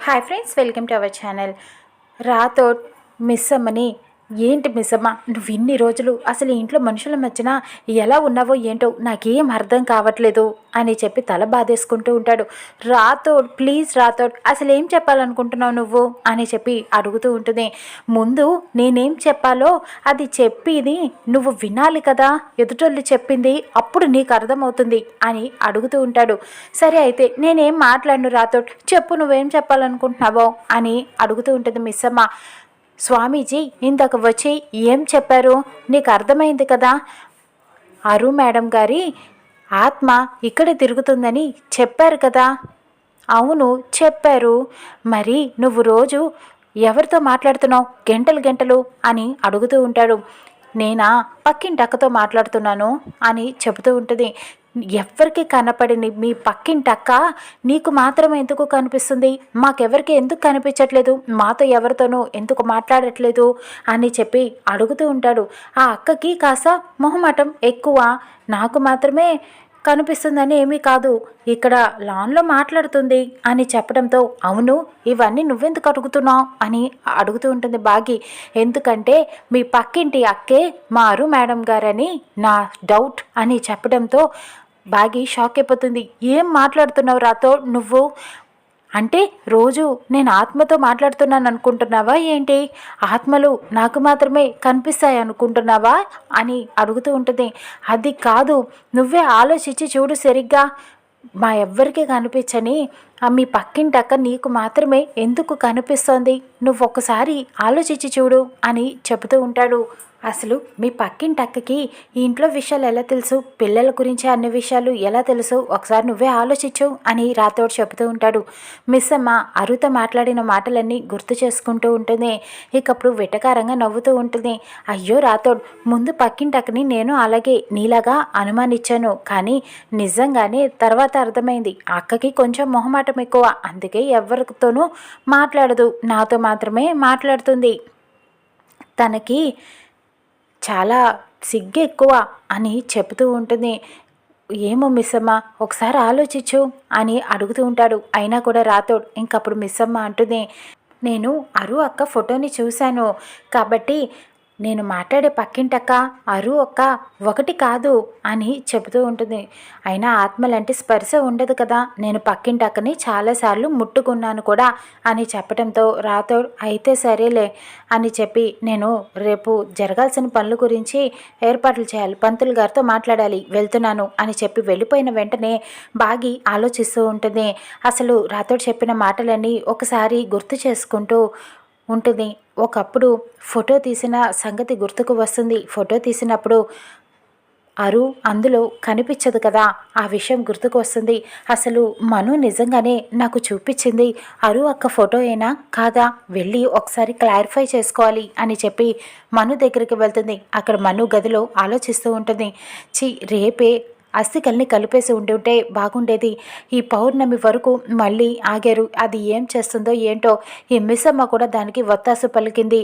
Hi friends welcome to our channel రాతో miss అమ్మని ఏంటి miss అమ్మ నువ్వు ఇన్ని రోజులు అసలు ఇంట్లో మనుషుల మధ్యన ఎలా ఉన్నావో ఏంటో నాకేం అర్థం కావట్లేదు అని చెప్పి తల బాధేసుకుంటూ ఉంటాడు. రాతోడ్ ప్లీజ్ రాతోడ్ అసలు ఏం చెప్పాలనుకుంటున్నావు నువ్వు? అని చెప్పి అడుగుతూ ఉంటుంది. ముందు నేనేం చెప్పాలో అది చెప్పిది నువ్వు వినాలి కదా ఎదుటోళ్ళు చెప్పింది అప్పుడు నీకు అర్థమవుతుంది అని అడుగుతూ ఉంటాడు. సరే అయితే నేనేం మాట్లాడను రాతోడ్ చెప్పు నువ్వేం చెప్పాలనుకుంటున్నావో అని అడుగుతూ ఉంటుంది మిస్సమ్మ స్వామీజీ ఇందాక వచ్చి ఏం చెప్పారు? నీకు అర్థమైంది కదా? అరు మేడం గారి ఆత్మ ఇక్కడ తిరుగుతుందని చెప్పారు కదా? అవును చెప్పారు. మరి నువ్వు రోజు ఎవరితో మాట్లాడుతున్నావు? గంటలు గంటలు అని అడుగుతూ ఉంటాడు. నేనా పక్కింటి అక్కతో మాట్లాడుతున్నాను అని చెబుతూ ఉంటుంది. ఎవరికి కనపడని మీ పక్కింటక్క నీకు మాత్రం ఎందుకు కనిపిస్తుంది? మాకెవరికి ఎందుకు కనిపించట్లేదు? మాతో ఎవరితోనూ ఎందుకు మాట్లాడట్లేదు? అని చెప్పి అడుగుతూ ఉంటాడు. ఆ అక్కకి కాస్త మొహమాటం ఎక్కువ. నాకు మాత్రమే కనిపిస్తుందని ఏమీ కాదు. ఇక్కడ లాన్లో మాట్లాడుతుంది అని చెప్పడంతో అవును ఇవన్నీ నువ్వెందుకు అడుగుతున్నావు అని అడుగుతూ ఉంటుంది బాగి. ఎందుకంటే మీ పక్కింటి అక్కే మారు మేడం గారని నా డౌట్ అని చెప్పడంతో బాగి షాక్ అయిపోతుంది. ఏం మాట్లాడుతున్నావు రాతో నువ్వు అంటే రోజు నేను ఆత్మతో మాట్లాడుతున్నాను అనుకుంటున్నావా ఏంటి? ఆత్మలు నాకు మాత్రమే కనిపిస్తాయి అనుకుంటున్నావా? అని అడుగుతూ ఉంటుంది. అది కాదు నువ్వే ఆలోచించి చూడు సరిగ్గా. మా ఎవ్వరికీ కనిపించని ఆ మీ పక్కింటక్క నీకు మాత్రమే ఎందుకు కనిపిస్తోంది? నువ్వు ఒక్కసారి ఆలోచించి చూడు అని చెబుతూ ఉంటాడు. అసలు మీ పక్కింటి అక్కకి ఈ ఇంట్లో విషయాలు ఎలా తెలుసు? పిల్లల గురించి అన్ని విషయాలు ఎలా తెలుసు? ఒకసారి నువ్వే ఆలోచించు అని రాతోడు చెబుతూ ఉంటాడు. మిస్ అమ్మ అరుత మాట్లాడిన మాటలన్నీ గుర్తు చేసుకుంటూ ఉంటుంది. ఇకప్పుడు వెటకారంగా నవ్వుతూ ఉంటుంది. అయ్యో రాతోడు ముందు పక్కింటి అక్కని నేను అలాగే నీలాగా అనుమానించాను. కానీ నిజంగానే తర్వాత అర్థమైంది. అక్కకి కొంచెం మొహమాట ఎక్కువ. అందుకే ఎవరితోనూ మాట్లాడదు. నాతో మాత్రమే మాట్లాడుతుంది. తనకి చాలా సిగ్గు ఎక్కువ అని చెబుతూ ఉంటుంది. ఏమో మిస్సమ్మ ఒకసారి ఆలోచించు అని అడుగుతూ ఉంటాడు. అయినా కూడా రాతోడు ఇంకప్పుడు మిస్సమ్మ అంటుంది నేను అరు అక్క ఫోటోని చూశాను. కాబట్టి నేను మాట్లాడే పక్కింటక్క అరు ఒక్క ఒకటి కాదు అని చెబుతూ ఉంటుంది. అయినా ఆత్మలంటే స్పర్శ ఉండదు కదా. నేను పక్కింటక్కని చాలాసార్లు ముట్టుకున్నాను కూడా అని చెప్పడంతో రాతో అయితే సరేలే అని చెప్పి నేను రేపు జరగాల్సిన పనుల గురించి ఏర్పాట్లు చేయాలి. పంతులు గారితో మాట్లాడాలి. వెళ్తున్నాను అని చెప్పి వెళ్ళిపోయిన వెంటనే బాగి ఆలోచిస్తూ ఉంటుంది. అసలు రాతోడు చెప్పిన మాటలన్నీ ఒకసారి గుర్తు చేసుకుంటూ ఉంటుంది. ఒకప్పుడు ఫోటో తీసిన సంగతి గుర్తుకు వస్తుంది. ఫోటో తీసినప్పుడు అరు అందులో కనిపించదు కదా. ఆ విషయం గుర్తుకు వస్తుంది. అసలు మను నిజంగానే నాకు చూపించింది అరు అక్క ఫోటో అయినా కాదా? వెళ్ళి ఒకసారి క్లారిఫై చేసుకోవాలి అని చెప్పి మను దగ్గరికి వెళ్తుంది. అక్కడ మను గదిలో ఆలోచిస్తూ ఉంటుంది. చి రేపే అస్థికల్ని కలిపేసి ఉంటుంటే బాగుండేది. ఈ పౌర్ణమి వరకు మళ్ళీ ఆగారు. అది ఏం చేస్తుందో ఏంటో ఈ మిస్సమ్మ కూడా దానికి వత్తాసు పలికింది.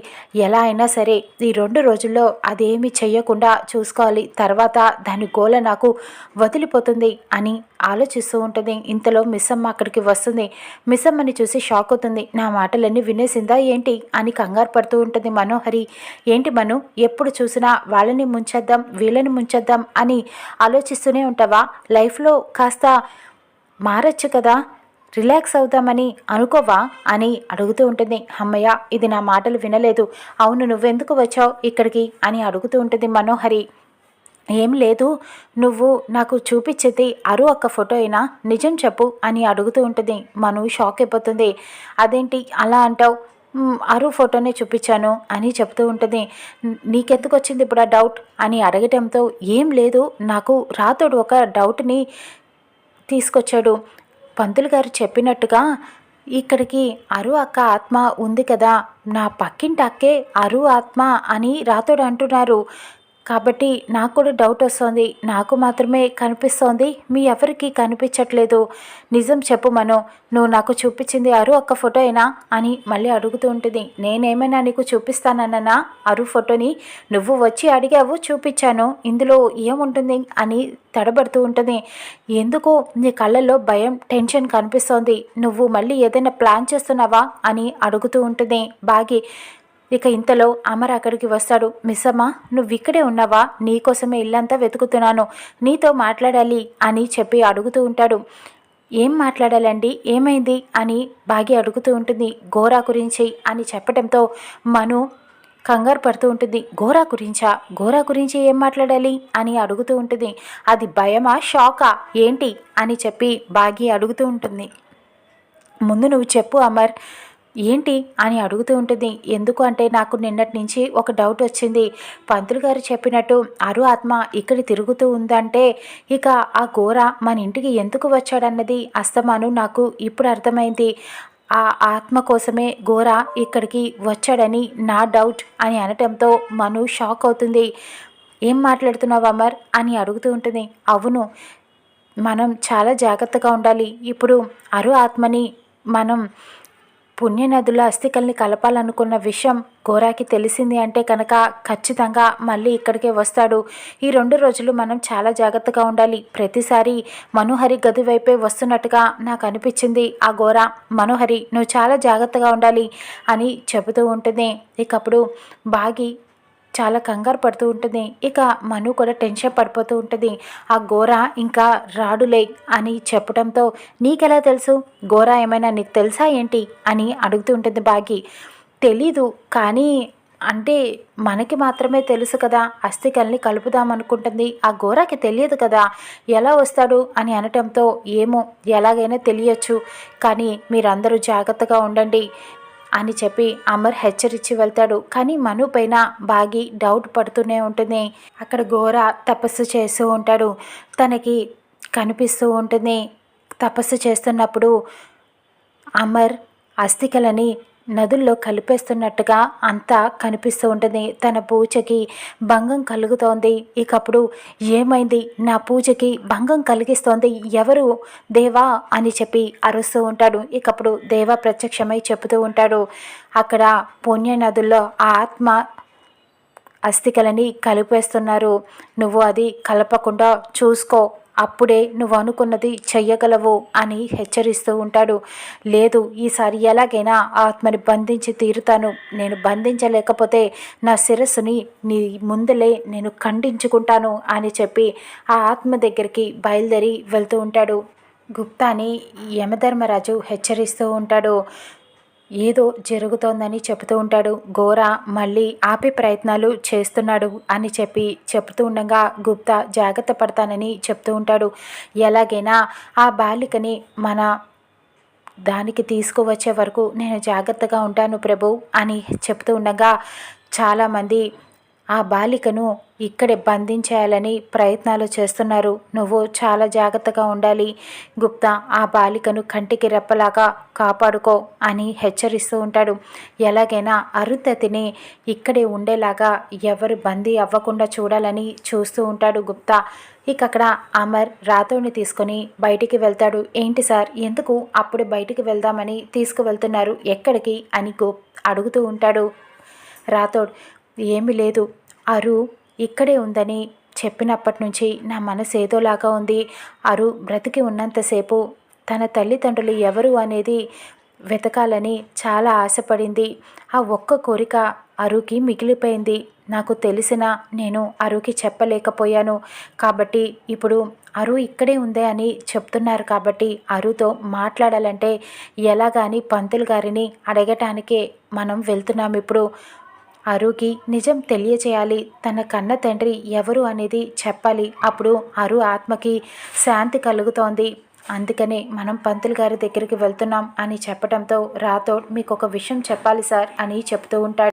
ఎలా అయినా సరే ఈ రెండు రోజుల్లో అదేమి చెయ్యకుండా చూసుకోవాలి. తర్వాత దాని గోల నాకు వదిలిపోతుంది అని ఆలోచిస్తూ ఉంటుంది. ఇంతలో మిస్సమ్మ అక్కడికి వస్తుంది. మిస్సమ్మని చూసి షాక్ అవుతుంది. నా మాటలన్నీ వినేసిందా ఏంటి అని కంగారు పడుతూ ఉంటుంది మనోహరి. ఏంటి మను? ఎప్పుడు చూసినా వాళ్ళని ముంచేద్దాం వీళ్ళని ముంచేద్దాం అని ఆలోచిస్తూనే ఉంటావా? లైఫ్లో కాస్త మారచ్చు కదా. రిలాక్స్ అవుతామని అనుకోవా? అని అడుగుతూ ఉంటుంది. అమ్మయ్య ఇది నా మాటలు వినలేదు. అవును నువ్వెందుకు వచ్చావు ఇక్కడికి? అని అడుగుతూ ఉంటుంది మనోహరి. ఏం లేదు నువ్వు నాకు చూపించేది అరు ఒక్క ఫోటో అయినా నిజం చెప్పు అని అడుగుతూ ఉంటుంది. మను షాక్ అయిపోతుంది. అదేంటి అలా అంటావు? అరు ఫోటోనే చూపించాను అని చెప్తూ ఉంటుంది. నీకెందుకు వచ్చింది ఇప్పుడు ఆ డౌట్? అని అడగటంతో ఏం లేదు నాకు రాతోడు ఒక డౌట్ని తీసుకొచ్చాడు. పంతులు గారు చెప్పినట్టుగా ఇక్కడికి అరు అక్క ఆత్మ ఉంది కదా నా పక్కింటి అక్కే అరు ఆత్మ అని రాతోడు అంటున్నారు. కాబట్టి నాకు కూడా డౌట్ వస్తుంది. నాకు మాత్రమే కనిపిస్తోంది. మీ ఎవరికి కనిపించట్లేదు. నిజం చెప్పు మను నువ్వు నాకు చూపించింది అరు ఒక్క ఫోటో అయినా అని మళ్ళీ అడుగుతూ ఉంటుంది. నేనేమైనా నీకు చూపిస్తానన్నా అరు ఫోటోని నువ్వు వచ్చి అడిగావు చూపించాను. ఇందులో ఏముంటుంది? అని తడబడుతూ ఉంటుంది. ఎందుకు? నీ కళ్ళల్లో భయం టెన్షన్ కనిపిస్తోంది. నువ్వు మళ్ళీ ఏదైనా ప్లాన్ చేస్తున్నావా? అని అడుగుతూ ఉంటుంది. బాగి ఇక ఇంతలో అమర్ అక్కడికి వస్తాడు. మిస్సమ్మ నువ్వు ఇక్కడే ఉన్నావా? నీకోసమే ఇల్లంతా వెతుకుతున్నాను. నీతో మాట్లాడాలి అని చెప్పి అడుగుతూ ఉంటాడు. ఏం మాట్లాడాలండి? ఏమైంది? అని బాగి అడుగుతూ ఉంటుంది. గోరా గురించి అని చెప్పడంతో మను కంగారు పడుతూ ఉంటుంది. గోరా గురించా? గోరా గురించి ఏం మాట్లాడాలి? అని అడుగుతూ ఉంటుంది. అది భయమా? షాకా? ఏంటి? అని చెప్పి బాగి అడుగుతూ ఉంటుంది. ముందు నువ్వు చెప్పు అమర్. ఏంటి? అని అడుగుతూ ఉంటుంది. ఎందుకు అంటే నాకు నిన్నటి నుంచి ఒక డౌట్ వచ్చింది. పంతులు గారు చెప్పినట్టు అరు ఆత్మ ఇక్కడ తిరుగుతూ ఉందంటే ఇక ఆ ఘోర మన ఇంటికి ఎందుకు వచ్చాడన్నది అస్తమాను నాకు ఇప్పుడు అర్థమైంది. ఆ ఆత్మ కోసమే ఘోర ఇక్కడికి వచ్చాడని నా డౌట్ అని అనటంతో మను షాక్ అవుతుంది. ఏం మాట్లాడుతున్నావు అమర్? అని అడుగుతూ ఉంటుంది. అవును మనం చాలా జాగ్రత్తగా ఉండాలి. ఇప్పుడు అరు ఆత్మని మనం పుణ్యనదుల అస్థికల్ని కలపాలనుకున్న విషయం గోరాకి తెలిసింది అంటే కనుక ఖచ్చితంగా మళ్ళీ ఇక్కడికే వస్తాడు. ఈ రెండు రోజులు మనం చాలా జాగ్రత్తగా ఉండాలి. ప్రతిసారి మనోహరి గది వైపే వస్తున్నట్టుగా నాకు అనిపించింది. ఆ గోర మనోహరి నువ్వు చాలా జాగ్రత్తగా ఉండాలి అని చెబుతూ ఉంటుంది ఇకప్పుడు బాగి చాలా కంగారు పడుతూ ఉంటుంది. ఇక మను కూడా టెన్షన్ పడిపోతూ ఉంటుంది. ఆ గోర ఇంకా రాడులే అని చెప్పడంతో నీకెలా తెలుసు? గోర ఏమైనా నీకు తెలుసా ఏంటి? అని అడుగుతూ ఉంటుంది బాగి. తెలీదు కానీ అంటే మనకి మాత్రమే తెలుసు కదా అస్థికల్ని కలుపుదాం అనుకుంటుంది. ఆ గోరాకి తెలియదు కదా ఎలా వస్తాడు అని అనటంతో ఏమో ఎలాగైనా తెలియచ్చు. కానీ మీరందరూ జాగ్రత్తగా ఉండండి. అని చెప్పి అమర్ హెచ్చరించి వెళ్తాడు. కానీ మను పైన బాగి డౌట్ పడుతూనే ఉంటుంది. అక్కడ ఘోర తపస్సు చేస్తూ ఉంటాడు. తనకి కనిపిస్తూ ఉంటుంది. తపస్సు చేస్తున్నప్పుడు అమర్ అస్థికలని నదుల్లో కలిపేస్తున్నట్టుగా అంతా కనిపిస్తూ ఉంటుంది. తన పూజకి భంగం కలుగుతోంది. ఇకప్పుడు ఏమైంది? నా పూజకి భంగం కలిగిస్తోంది. ఎవరు? దేవా అని చెప్పి అరుస్తూ ఉంటాడు. ఇకప్పుడు దేవ ప్రత్యక్షమై చెబుతూ ఉంటాడు. అక్కడ పుణ్య నదుల్లో ఆ ఆత్మ అస్థికలని కలిపేస్తున్నారు. నువ్వు అది కలపకుండా చూసుకో. అప్పుడే నువ్వు అనుకున్నది చెయ్యగలవు అని హెచ్చరిస్తూ ఉంటాడు. లేదు ఈసారి ఎలాగైనా ఆత్మని బంధించి తీరుతాను. నేను బంధించలేకపోతే నా శిరస్సుని నీ ముందులే నేను ఖండించుకుంటాను అని చెప్పి ఆ ఆత్మ దగ్గరికి బయలుదేరి వెళ్తూ ఉంటాడు. గుప్తాని యమధర్మరాజు హెచ్చరిస్తూ ఉంటాడు. ఏదో జరుగుతోందని చెబుతూ ఉంటాడు. ఘోర మళ్ళీ ఆపే ప్రయత్నాలు చేస్తున్నాడు అని చెప్పి చెబుతూ ఉండగా గుప్తా జాగ్రత్త పడతానని చెప్తూ ఉంటాడు. ఎలాగైనా ఆ బాలికని మన దానికి తీసుకువచ్చే వరకు నేను జాగ్రత్తగా ఉంటాను ప్రభు అని చెప్తూ ఉండగా చాలామంది ఆ బాలికను ఇక్కడే బంధించేయాలని ప్రయత్నాలు చేస్తున్నారు. నువ్వు చాలా జాగ్రత్తగా ఉండాలి. గుప్తా ఆ బాలికను కంటికి రెప్పలాగా కాపాడుకో అని హెచ్చరిస్తూ ఉంటాడు. ఎలాగైనా అరుంధతిని ఇక్కడే ఉండేలాగా ఎవరు బందీ అవ్వకుండా చూడాలని చూస్తూ ఉంటాడు గుప్తా. ఇక అక్కడ అమర్ రాతోని తీసుకొని బయటికి వెళ్తాడు. ఏంటి సార్ ఎందుకు అప్పుడు బయటికి వెళ్దామని తీసుకువెళ్తున్నారు? ఎక్కడికి? అని గు అడుగుతూ ఉంటాడు రాతోడ్ ఏమీ లేదు. అరు ఇక్కడే ఉందని చెప్పినప్పటి నుంచి నా మనసు ఏదోలాగా ఉంది. అరు బ్రతికి ఉన్నంతసేపు తన తల్లిదండ్రులు ఎవరు అనేది వెతకాలని చాలా ఆశపడింది. ఆ ఒక్క కోరిక అరుకి మిగిలిపోయింది. నాకు తెలిసిన నేను అరుకి చెప్పలేకపోయాను. కాబట్టి ఇప్పుడు అరు ఇక్కడే ఉందే అని చెప్తున్నారు కాబట్టి అరుతో మాట్లాడాలంటే ఎలాగాని పంతులు గారిని అడగటానికే మనం వెళ్తున్నాం. ఇప్పుడు అరుకి నిజం తెలియచేయాలి. తన కన్న తండ్రి ఎవరు అనేది చెప్పాలి. అప్పుడు అరు ఆత్మకి శాంతి కలుగుతోంది. అందుకనే మనం పంతులు గారి దగ్గరికి వెళ్తున్నాం అని చెప్పడంతో రాథోడ్ మీకు ఒక విషయం చెప్పాలి సార్ అని చెప్తూ ఉంటాడు.